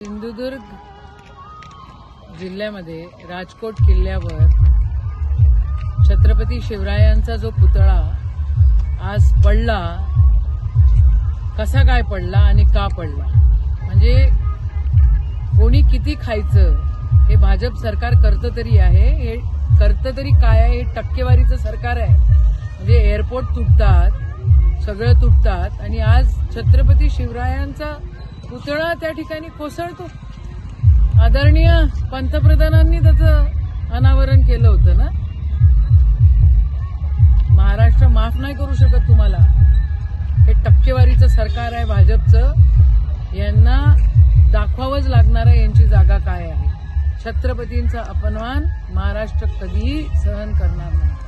सिंधुदुर्ग जिल्ह्यामध्ये राजकोट किल्ल्यावर छत्रपती शिवरायांचा जो पुतळा आज पडला कसा काय पडला आणि का पडला? म्हणजे कोणी किती खायचं हे भाजप सरकार करतं तरी आहे हे करतं तरी काय आहे हे टक्केवारीचं सरकार आहे. म्हणजे एअरपोर्ट तुटतात सगळं तुटतात आणि आज छत्रपती शिवरायांचा पुतळा त्या ठिकाणी कोसळतो. आदरणीय पंतप्रधानांनी त्याचं अनावरण केलं होतं ना? महाराष्ट्र माफ नाही करू शकत तुम्हाला. हे टक्केवारीचं सरकार आहे भाजपचं. यांना दाखवावंच लागणार आहे यांची जागा काय आहे? छत्रपतींचा अपमान महाराष्ट्र कधीही सहन करणार नाही.